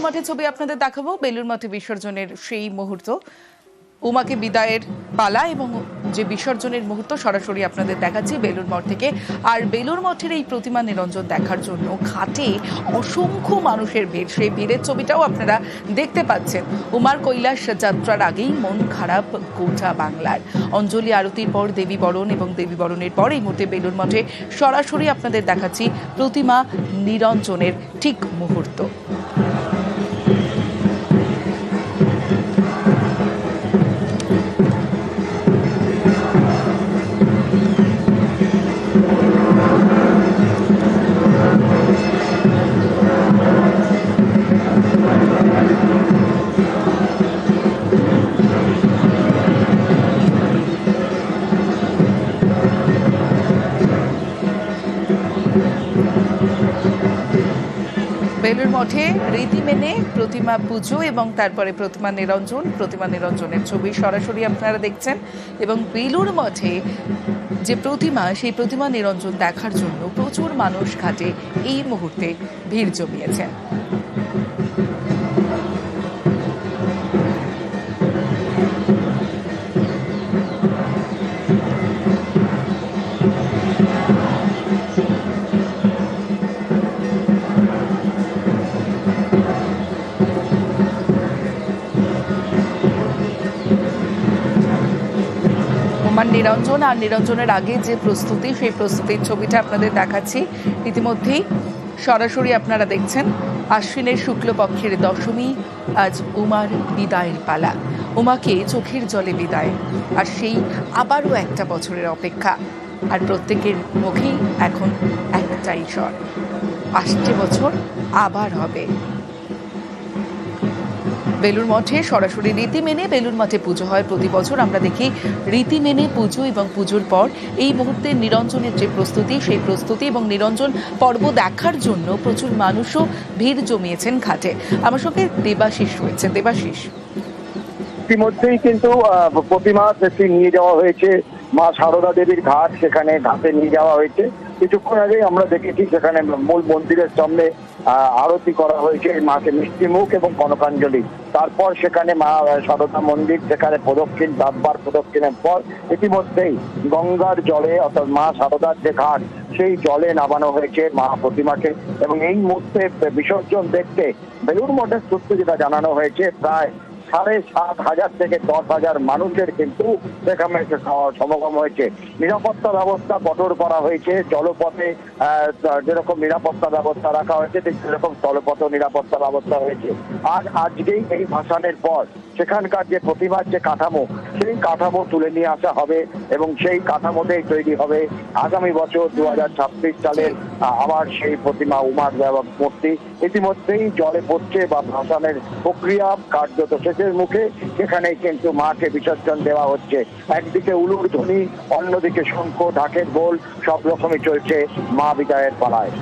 বেলুর মঠে ছবি আপনাদের দেখাবো। বেলুর মঠে বিসর্জনের সেই মুহূর্ত। উমাকে বিদায়ের পালা এবং যে বিসর্জনের মুহূর্ত সরাসরি আপনাদের দেখাচ্ছি বেলুর মঠ থেকে। আর বেলুর মঠের এই প্রতিমা নিরঞ্জন দেখার জন্য ঘাটে অসংখ্য মানুষের ভিড়। সেই ভিড়ের ছবিটাও আপনারা দেখতে পাচ্ছেন। উমার কৈলাস যাত্রার আগেই মন খারাপ গোটা বাংলার। অঞ্জলি আরতির পর দেবী বরণ এবং দেবী বরণের পর এই মুহূর্তে বেলুর মঠে সরাসরি আপনাদের দেখাচ্ছি প্রতিমা নিরঞ্জনের ঠিক মুহূর্ত। বেলুর মঠে রীতি মেনে প্রতিমা পুজো এবং তারপরে প্রতিমা নিরঞ্জন, প্রতিমা নিরঞ্জনের ছবি সরাসরি আপনারা দেখছেন এবং বেলুর মঠে যে প্রতিমা, সেই প্রতিমা নিরঞ্জন দেখার জন্য প্রচুর মানুষ ঘাটে এই মুহূর্তে ভিড় জমিয়েছেন। ওমান নিরঞ্জন, আর নিরঞ্জনের আগে যে প্রস্তুতি, সেই প্রস্তুতির ছবিটা আপনাদের দেখাচ্ছি। ইতিমধ্যেই সরাসরি আপনারা দেখছেন আশ্বিনের শুক্লপক্ষের দশমী, আজ উমার বিদায়ের পালা। উমাকে চোখের জলে বিদায়, আর সেই আবারও একটা বছরের অপেক্ষা। আর প্রত্যেকের মুখেই এখন একটাই স্বর, আসছে বছর আবার হবে। বেলুর মঠে সরাসরি রীতি মেনে বেলুর মঠে পুজো হয়। প্রতি বছর আমরা দেখি রীতি মেনে পুজো এবং পুজোর পর এই মুহূর্তে নিরঞ্জনের যে প্রস্তুতি, সেই প্রস্তুতি এবং নিরঞ্জন পর্ব দেখার জন্য প্রচুর মানুষও ভিড় জমিয়েছেন ঘাটে। আমার সঙ্গে দেবাশিস রয়েছে। দেবাশিস। ইতিমধ্যেই কিন্তু প্রতিমা সেটি নিয়ে যাওয়া হয়েছে। মা সারদা দেবীর ঘাট সেখানে ঘাটে নিয়ে যাওয়া হয়েছে। কিছুক্ষণ আগে আমরা দেখেছি সেখানে মূল মন্দিরের সামনে আরতি করা হয়েছে মাকে মিষ্টি মুখ এবং কনকাঞ্জলি। তারপর সেখানে মা সারদা মন্দির সেখানে প্রদক্ষিণ সাতবার প্রদক্ষিণের পর ইতিমধ্যেই গঙ্গার জলে, অর্থাৎ মা সারদার যে ঘাট, সেই জলে নামানো হয়েছে মা প্রতিমাকে। এবং এই মুহূর্তে বিসর্জন দেখতে বেলুর মঠের সূত্রে যেটা জানানো হয়েছে, প্রায় সাড়ে সাত হাজার থেকে দশ হাজার মানুষের কিন্তু সেখানে সমাগম হয়েছে। নিরাপত্তা ব্যবস্থা কঠোর করা হয়েছে। জলপথে যেরকম নিরাপত্তা ব্যবস্থা রাখা হয়েছে, ঠিক সেরকম জলপথ নিরাপত্তা ব্যবস্থা হয়েছে। আর আজকেই এই ভাষণের পর সেখানকার যে প্রতিবাদ যে কাঠামো সেই কাঠামো তুলে নিয়ে আসা হবে এবং সেই কাঠামোতেই তৈরি হবে আগামী বছর দু হাজার ছাব্বিশ সালের আবার সেই প্রতিমা উমার দেওয়া মূর্তি। ইতিমধ্যেই জলে পড়ছে বা ভাসানের প্রক্রিয়া কার্যত শেষের মুখে। সেখানেই কিন্তু মাকে বিসর্জন দেওয়া হচ্ছে। একদিকে উলুর ধ্বনি, অন্যদিকে শঙ্খ, ঢাকের বোল, সব রকমই চলছে মা বিদায়ের পালায়।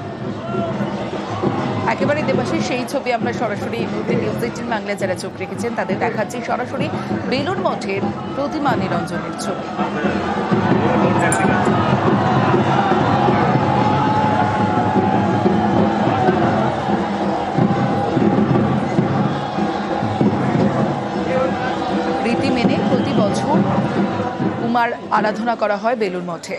একেবারে দেবাশিস সেই ছবি আমরা সরাসরি এই মুহূর্তে নিউজ এইটিন বাংলায় যারা চোখ রেখেছেন তাদের দেখাচ্ছি সরাসরি বেলুন মঠের প্রতিমা নিরঞ্জনের ছবি। রীতি মেনে প্রতি বছর উমার আরাধনা করা হয় বেলুর মঠে।